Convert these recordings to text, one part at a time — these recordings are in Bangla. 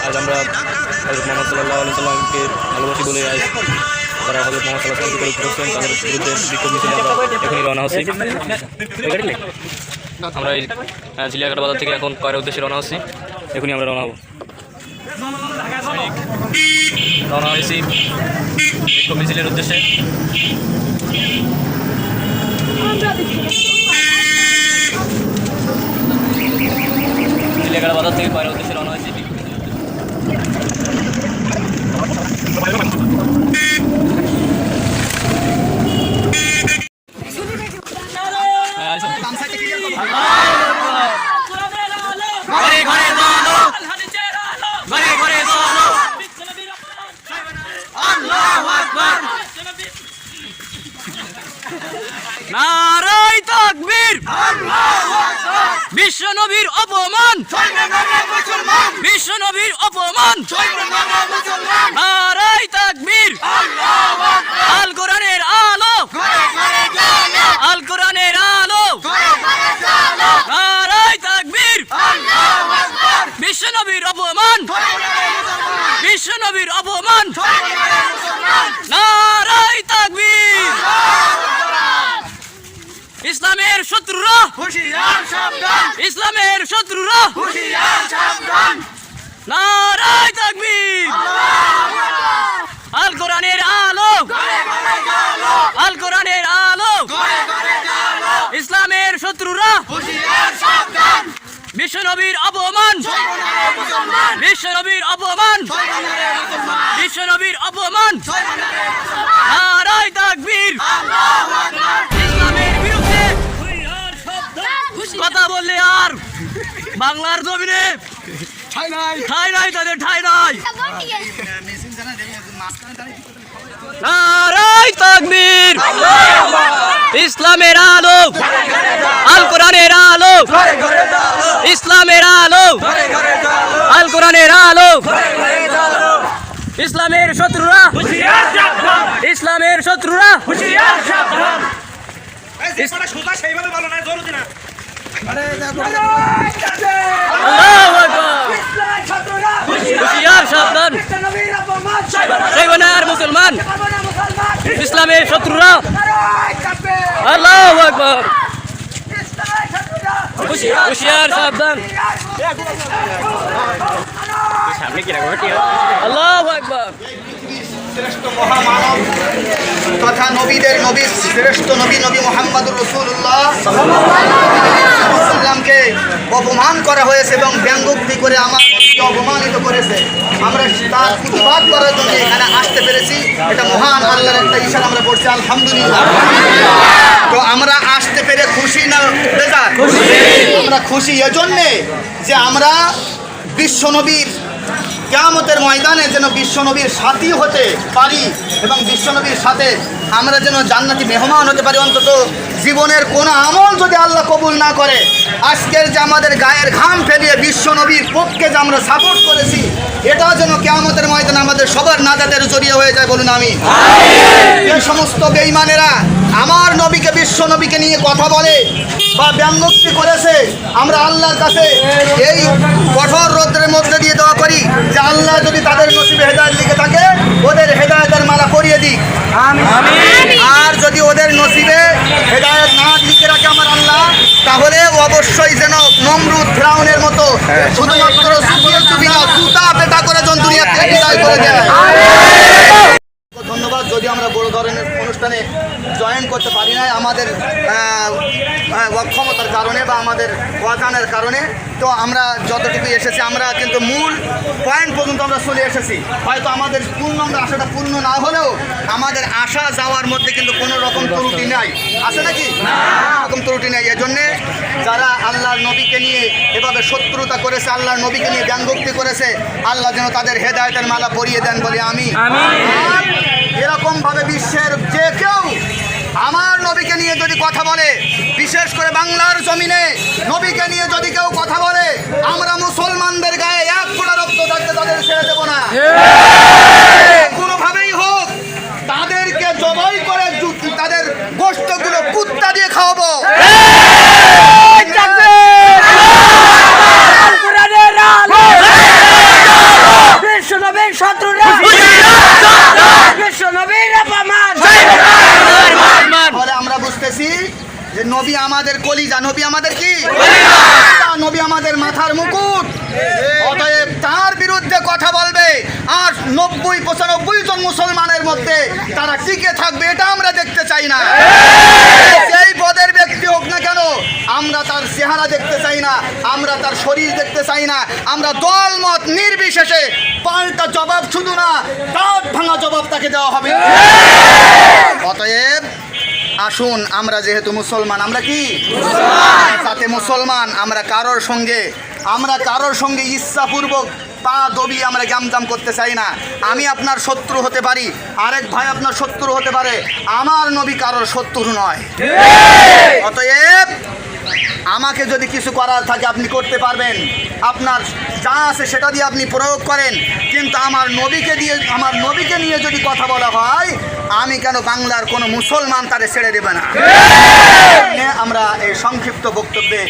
আজ আমরা হজরত মোহাম্মদ সাল্লাহ আলি সাল্লামকে ভালোবাসি বলে আজ তারা হজরত মোহাম্মদ সাল্লাহ সাল্লামকে করছেন তাদের বিরুদ্ধে বিক্ষোভ মিছিলে আমরা এখনই রওনা হচ্ছি। আমরা এই আহ, বাজার থেকে এখন কয়ের উদ্দেশ্যে রওনা হচ্ছি। এখনই আমরা রওনা হব। রওনা হয়েছি বিক্ষোভ মিছিলের উদ্দেশ্যে। জিলিয়াঘাটা বাজার থেকে কয়ের উদ্দেশ্যে রওনা হয়েছি বিক্ষোভ মিছিলের উদ্দেশ্যে। হ্যাঁ, আসুন। ঘরে ঘরে দোয়ানো ঘরে ঘরে দোয়ানো আল্লাহু আকবার নারাই তাকবীর বিশ্ব নবীর নবীর অপমান। নারাই তাকবীর। আল কোরআনের আলো। আল কোরআনের আলো। নারাই তাকবীর। বিশ্ব নবীর অপমান। বিশ্ব নবীর অপমান। নারাই তাকবীর। ইসলামের শত্রুরা! ইসলামের শত্রুরা! নারাই তাকবীর! আল কোরআনের আলো! আল কোরআনের আলো! ইসলামের শত্রুরা! বিশ্ব নবীর অপমান! বিশ্ব নবীর অপমান! বিশ্ব নবীর অপমান! নারাই তাকবীর! ইসলামের বিরুদ্ধে কথা বললে আর বাংলার জমিনে ঠাই নাই। তাদের ঠাই নাই। নারাই তাকবীর। ইসলামের আলো আল কোরআনের আলো। ইসলামের আলো আল কোরআনের আলো। ইসলামের শত্রুরা ইসলামের শত্রুরা। সেইভাবে বলো না জরুরি না। আল্লাহু আকবার হুশিয়ার সাবধান। সেগুনার মুসলমান। ইসলামের শত্রুরা। আল্লাহু আকবার। হুশিয়ার সাবধান। আল্লাহু আকবার। শ্রেষ্ঠ মহামানব। তথা নবীদের নবী শ্রেষ্ঠ নবী নবী মোহাম্মদুর রসুল্লাহ সাল্লামকে অপমান করা হয়েছে এবং ব্যঙ্গোক্তি করে আমার অপমানিত করেছে। আমরা তার প্রতিবাদ করার জন্য এখানে আসতে পেরেছি। এটা মহান আল্লাহর একটা ইশারা আমরা পড়ছি আলহামদুলিল্লাহ। তো আমরা আসতে পেরে খুশি না বেজার? আমরা খুশি এজন্যে যে আমরা বিশ্ব নবীর কেয়ামতের ময়দানে যেন বিশ্বনবীর সাথী হতে পারি এবং বিশ্বনবীর সাথে আমরা যেন জান্নাতি মেহমান হতে পারি, অন্তত জীবনের কোনো আমল যদি আল্লাহ কবুল না করে আজকের যে আমাদের গায়ের ঘাম ফেলিয়ে বিশ্বনবীর পক্ষে যে আমরা সাপোর্ট করেছি এটাও যেন কেয়ামতের ময়দানে আমাদের সবার নাজাদের জড়িয়ে হয়ে যায় বলুন আমি এই সমস্ত বেইমানেরা আমার নবীকে বিশ্ব নবীকে নিয়ে কথা বলে বা ব্যঙ্গোক্তি করেছে আমরা আল্লাহর কাছে এই কঠোর রোদ্রের মধ্যে দিয়ে দেওয়া করি যে আল্লাহ যদি তাদের নসিবে হেদায়ত লিখে থাকে ওদের হেদায়তের মালা পরিয়ে দিক আর যদি ওদের নসিবে হেদায়ত না লিখে রাখে আমার আল্লাহ তাহলে অবশ্যই যেন নমরুদ ফ্রাউনের মতো শুধুমাত্র সুবিয়ে সুবি না জুতা পেটা করে জন দুনিয়া থেকে বিদায় করে ধন্যবাদ যদি আমরা বড় ধরনের অনুষ্ঠানে জয়েন করতে পারি না আমাদের অক্ষমতার কারণে বা আমাদের অজানের কারণে তো আমরা যতটুকু এসেছি আমরা কিন্তু মূল পয়েন্ট পর্যন্ত আমরা চলে এসেছি। হয়তো আমাদের পূর্ণ আমরা আশাটা পূর্ণ না হলেও আমাদের আসা যাওয়ার মধ্যে কিন্তু কোনো রকম ত্রুটি নাই। আছে নাকি? রকম ত্রুটি নেই। এজন্যে যারা আল্লাহর নবীকে নিয়ে এভাবে শত্রুতা করেছে আল্লাহর নবীকে নিয়ে জ্ঞানভক্তি করেছে আল্লাহ যেন তাদের হেদায়তের মালা পরিয়ে দেন বলে আমি বাংলার জমিনে নবীকে নিয়ে যদি কেউ কথা বলে আমরা মুসলমানদের গায়ে এক ফোটা রক্ত থাকতে তাদের ছেড়ে দেবো না। কোনোভাবেই হোক তাদেরকে জবাই করে তাদের গোষ্ঠগুলো কুত্তা দিয়ে খাওয়াবো। আমরা বুঝতেছি যে নবী আমাদের কলিজা নবী আমাদের কি? নবী আমাদের মাথার মুকুট। অতএব তার বিরুদ্ধে কথা বলবে। আর নব্বই পঁচানব্বই জন মুসলমানের মধ্যে তারা টিকে থাকবে এটা আমরা দেখতে চাই না। সেই পদের ব্যক্তি হোক না কেন আমরা তার চেহারা দেখতে চাই না আমরা তার শরীর দেখতে চাই না আমরা দল মত নির্বিশেষে পাল্টা জবাব শুধু না দাঁত ভাঙা জবাব তাকে দেওয়া হবে। আসুন আমরা যেহেতু মুসলমান আমরা কি? তাতে মুসলমান আমরা কারোর সঙ্গে আমরা কারোর সঙ্গে ইচ্ছাপূর্বক পা দবি আমরা গ্যামজাম করতে চাই না। আমি আপনার শত্রু হতে পারি আরেক ভাই আপনার শত্রু হতে পারে আমার নবী কারোর শত্রু নয়। অতএব আমাকে যদি কিছু করার থাকে আপনি করতে পারবেন। আপনার যা আছে সেটা দিয়ে আপনি প্রয়োগ করেন কিন্তু আমার নবীকে দিয়ে আমার নবীকে নিয়ে যদি কথা বলা হয় আমি কেন বাংলার কোনো মুসলমান তারে ছেড়ে দেবে না? আমরা এই সংক্ষিপ্ত বক্তব্যে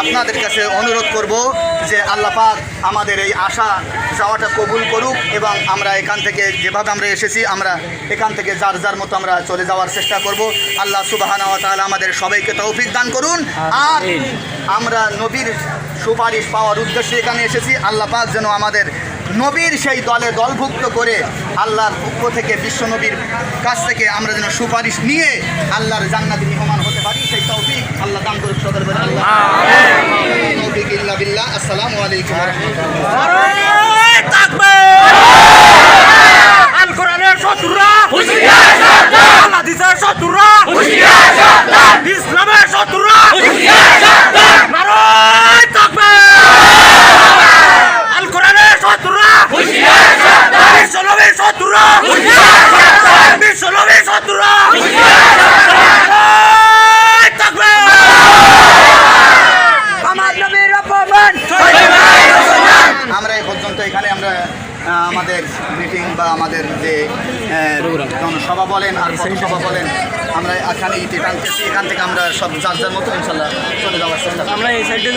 আপনাদের কাছে অনুরোধ করব যে আল্লাহ পাক আমাদের এই আশা যাওয়াটা কবুল করুক এবং আমরা এখান থেকে যেভাবে আমরা এসেছি আমরা এখান থেকে যার যার মতো আমরা চলে যাওয়ার চেষ্টা করব। আল্লাহ সুবাহানা তাহলে আমাদের সবাইকে তৌফিক দান করুন। আর আমরা নবীর সুপারিশ পাওয়ার উদ্দেশ্যে এখানে এসেছি। আল্লাহ পাক যেন আমাদের নবীর সেই দলে দলভুক্ত করে আল্লাহর পক্ষ থেকে বিশ্ব নবীর কাছ থেকে আমরা যেন সুপারিশ নিয়ে আল্লাহর জান্নাতি মেহমান হতে পারি সেই তৌফিক আল্লাহ দান করুক সদর বলে আল্লাহ তৌফিক ইল্লা বিল্লাহ। আসসালামু আলাইকুম আল কোরআনের শত্রুরা। আল হাদিসের শত্রুরা নারায় তাকবীর আল কোরআনের শত্রুরা বিশ্বনবীর শত্রুরা বিশ্বনবীর শত্রুরা নারায় তাকবীর আমার নবীর অপমান আমরা এই পর্যন্ত এখানে আমরা আহ, আমাদের মিটিং বা আমাদের যে আহ, জনসভা বলেন বাবা বলেন, আমরা এখানে ইতি টানতেছি এখান থেকে আমরা সব যার যার মতো ইনশাল্লাহ চলে যাওয়ার চেষ্টা আমরা এই সাইডে